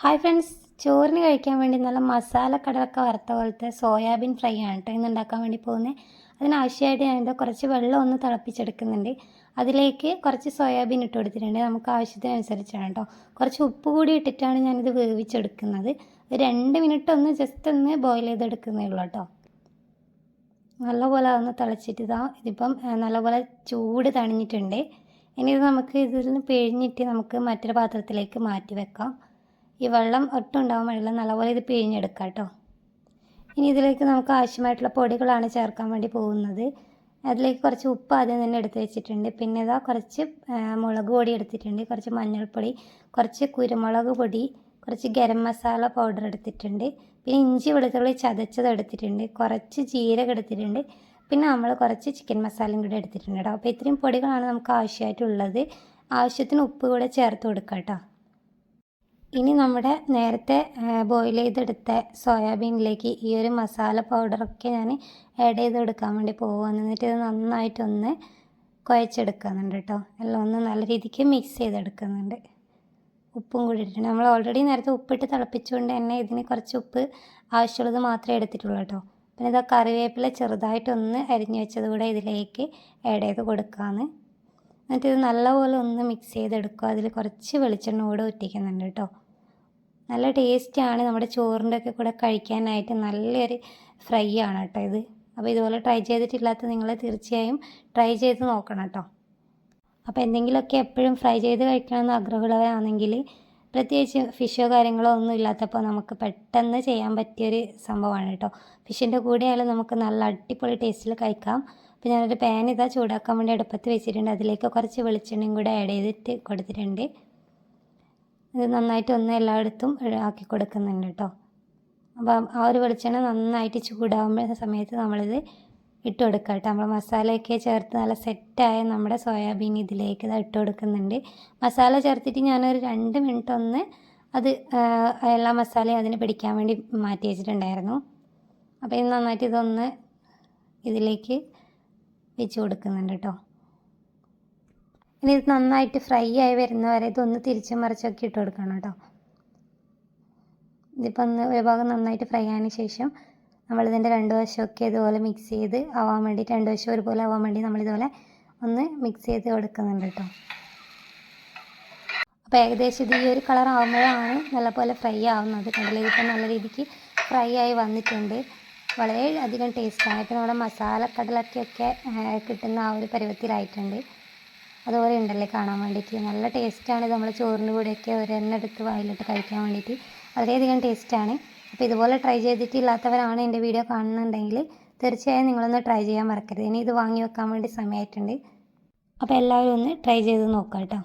Hi friends ചോറിന് കഴിക്കാൻ വേണ്ടി നല്ല മസാല കടലൊക്കെ വറുത്ത പോലത്തെ സോയാബീൻ ഫ്രൈ ആണ് കേട്ടോ ഇന്ന് ഉണ്ടാക്കാൻ വേണ്ടി പോകുന്നത്. അതിനാവശ്യമായിട്ട് ഞാനിത് കുറച്ച് വെള്ളം ഒന്ന് തിളപ്പിച്ചെടുക്കുന്നുണ്ട്. അതിലേക്ക് കുറച്ച് സോയാബീൻ ഇട്ട് കൊടുത്തിട്ടുണ്ട്. നമുക്ക് ആവശ്യത്തിനനുസരിച്ചാണ് കേട്ടോ. കുറച്ച് ഉപ്പ് കൂടി ഇട്ടിട്ടാണ് ഞാനിത് വേവിച്ചെടുക്കുന്നത്. രണ്ട് മിനിറ്റ് ഒന്ന് ജസ്റ്റ് ഒന്ന് ബോയിൽ ചെയ്തെടുക്കുന്നേ ഉള്ളൂ കേട്ടോ. നല്ലപോലെ ഒന്ന് തിളച്ചിട്ട് ഇതാ ഇതിപ്പം നല്ലപോലെ ചൂട് തണിഞ്ഞിട്ടുണ്ട്. ഇനി ഇത് നമുക്ക് ഇതിൽ നിന്ന് പിഴിഞ്ഞിട്ട് നമുക്ക് മറ്റൊരു പാത്രത്തിലേക്ക് മാറ്റി വെക്കാം. ഈ വെള്ളം ഒട്ടും ഉണ്ടാവാൻ വെള്ളം നല്ലപോലെ ഇത് പിഴിഞ്ഞെടുക്കാം കേട്ടോ. ഇനി ഇതിലേക്ക് നമുക്ക് ആവശ്യമായിട്ടുള്ള പൊടികളാണ് ചേർക്കാൻ വേണ്ടി പോകുന്നത്. അതിലേക്ക് കുറച്ച് ഉപ്പ് ആദ്യം തന്നെ എടുത്ത് വെച്ചിട്ടുണ്ട്. പിന്നെ ഇതാ കുറച്ച് മുളക് പൊടി എടുത്തിട്ടുണ്ട്. കുറച്ച് മഞ്ഞൾപ്പൊടി കുറച്ച് കുരുമുളക് പൊടി കുറച്ച് ഗരം മസാല പൗഡർ എടുത്തിട്ടുണ്ട്. പിന്നെ ഇഞ്ചി വെളുത്തുള്ളി ചതച്ചത് എടുത്തിട്ടുണ്ട്. കുറച്ച് ജീരകം എടുത്തിട്ടുണ്ട്. പിന്നെ നമ്മൾ കുറച്ച് ചിക്കൻ മസാലയും കൂടി എടുത്തിട്ടുണ്ട് കേട്ടോ. അപ്പോൾ ഇത്രയും പൊടികളാണ് നമുക്ക് ആവശ്യമായിട്ടുള്ളത്. ആവശ്യത്തിന് ഉപ്പ് കൂടെ ചേർത്ത് കൊടുക്കാം കേട്ടോ. ഇനി നമ്മുടെ നേരത്തെ ബോയിൽ ചെയ്തെടുത്ത സോയാബീനിലേക്ക് ഈ ഒരു മസാല പൗഡറൊക്കെ ഞാൻ ആഡ് ചെയ്ത് കൊടുക്കാൻ വേണ്ടി പോകുകയാണ് എന്നിട്ട് ഇത് നന്നായിട്ടൊന്ന് കുഴച്ചെടുക്കുന്നുണ്ട് കേട്ടോ എല്ലാം ഒന്ന് നല്ല രീതിക്ക് മിക്സ് ചെയ്തെടുക്കുന്നുണ്ട്. ഉപ്പും കൂടി ഇട്ടിട്ടുണ്ട്. നമ്മൾ ഓൾറെഡി നേരത്തെ ഉപ്പിട്ട് തിളപ്പിച്ചുകൊണ്ട് തന്നെ ഇതിന് കുറച്ച് ഉപ്പ് ആവശ്യമുള്ളത് മാത്രമേ എടുത്തിട്ടുള്ളൂ കേട്ടോ പിന്നെ ഇതാ കറിവേപ്പില ചെറുതായിട്ടൊന്ന് അരിഞ്ഞു വെച്ചത് കൂടെ ഇതിലേക്ക് ആഡ് ചെയ്ത് കൊടുക്കാമെന്ന് എന്നിട്ട് ഇത് നല്ലപോലെ ഒന്ന് മിക്സ് ചെയ്തെടുക്കുക. അതിൽ കുറച്ച് വെളിച്ചെണ്ണ കൂടെ ഒറ്റിക്കുന്നുണ്ട് കേട്ടോ. നല്ല ടേസ്റ്റാണ് നമ്മുടെ ചോറിന്റെ ഒക്കെ കൂടെ കഴിക്കാനായിട്ട് നല്ലൊരു ഫ്രൈ ആണ് കേട്ടോ ഇത്. അപ്പോൾ ഇതുപോലെ ട്രൈ ചെയ്തിട്ടില്ലാത്ത നിങ്ങൾ തീർച്ചയായും ട്രൈ ചെയ്ത് നോക്കണം കേട്ടോ. അപ്പോൾ എന്തെങ്കിലുമൊക്കെ എപ്പോഴും ഫ്രൈ ചെയ്ത് കഴിക്കണമെന്ന് ആഗ്രഹമുള്ളവരാണെങ്കിൽ പ്രത്യേകിച്ച് ഫിഷോ കാര്യങ്ങളോ ഒന്നും ഇല്ലാത്തപ്പോൾ നമുക്ക് പെട്ടെന്ന് ചെയ്യാൻ പറ്റിയൊരു സംഭവമാണ് കേട്ടോ. ഫിഷിന്റെ കൂടെ ആയാലും നമുക്ക് നല്ല അടിപൊളി ടേസ്റ്റിൽ കഴിക്കാം. അപ്പോൾ ഞാനൊരു പാൻ ഇതാ ചൂടാക്കാൻ വേണ്ടി അടുപ്പത്ത് വെച്ചിട്ടുണ്ട്. അതിലേക്ക് കുറച്ച് വെളിച്ചെണ്ണയും കൂടെ ആഡ് ചെയ്തിട്ട് കൊടുത്തിട്ടുണ്ട്. ഇത് നന്നായിട്ട് ഒന്ന് എല്ലായിടത്തും ആക്കി കൊടുക്കുന്നുണ്ട് കേട്ടോ. അപ്പം ആ ഒരു വെളിച്ചെണ്ണ നന്നായിട്ട് ചൂടാകുമ്പോൾ സമയത്ത് നമ്മളിത് ഇട്ട് കൊടുക്കുക കേട്ടോ നമ്മൾ മസാലയൊക്കെ ചേർത്ത് നല്ല സെറ്റായ നമ്മുടെ സോയാബീൻ ഇതിലേക്ക് ഇത് ഇട്ട് കൊടുക്കുന്നുണ്ട് മസാല ചേർത്തിട്ട് ഞാനൊരു രണ്ട് മിനിറ്റ് ഒന്ന് അത് എല്ലാ മസാലയും അതിന് പിടിക്കാൻ വേണ്ടി മാറ്റി വെച്ചിട്ടുണ്ടായിരുന്നു. അപ്പോൾ ഇത് നന്നായിട്ട് ഇതൊന്ന് ഇതിലേക്ക് വെച്ച് കൊടുക്കുന്നുണ്ട് കേട്ടോ ഇനി ഇത് നന്നായിട്ട് ഫ്രൈ ആയി വരുന്നവരെ ഇതൊന്ന് തിരിച്ചും മറിച്ചൊക്കെ ഇട്ട് കൊടുക്കണം കേട്ടോ ഇതിപ്പോൾ ഒന്ന് ഒരു ഭാഗം നന്നായിട്ട് ഫ്രൈ ആയതിനു ശേഷം നമ്മളിതിന്റെ രണ്ട് വശമൊക്കെ ഇതുപോലെ മിക്സ് ചെയ്ത് ആവാൻ വേണ്ടി രണ്ട് വശം ഒരുപോലെ ആവാൻ വേണ്ടി നമ്മളിതുപോലെ ഒന്ന് മിക്സ് ചെയ്ത് കൊടുക്കുന്നുണ്ട് കേട്ടോ. അപ്പോൾ ഏകദേശം ഇത് ഈ ഒരു കളർ ആകുമ്പോഴാണ് നല്ലപോലെ ഫ്രൈ ആവുന്നത്. കണ്ടില്ലേ ഇതിപ്പോൾ നല്ല രീതിക്ക് ഫ്രൈ ആയി വന്നിട്ടുണ്ട്. വളരെ അധികം ടേസ്റ്റാണ് ഇപ്പോൾ നമ്മുടെ മസാലക്കടലൊക്കെ കിട്ടുന്ന ആ ഒരു പരുവത്തിലായിട്ടുണ്ട്. അതുപോലെ ഉണ്ടല്ലേ കാണാൻ വേണ്ടിയിട്ട്. നല്ല ടേസ്റ്റാണ് നമ്മൾ ചോറിന്റെ കൂടെയൊക്കെ ഒരെണ്ണം എടുത്ത് വായിലിട്ട് കഴിക്കാൻ വേണ്ടിയിട്ട്. വളരെയധികം ടേസ്റ്റാണ് അപ്പോൾ ഇതുപോലെ ട്രൈ ചെയ്തിട്ടില്ലാത്തവരാണ് എന്റെ വീഡിയോ കാണുന്നുണ്ടെങ്കിൽ തീർച്ചയായും നിങ്ങളൊന്ന് ട്രൈ ചെയ്യാൻ മറക്കരുത്. ഇനി ഇത് വാങ്ങി വെക്കാൻ വേണ്ടി സമയമായിട്ടുണ്ട് അപ്പോൾ എല്ലാവരും ഒന്ന് ട്രൈ ചെയ്ത് നോക്കാം കേട്ടോ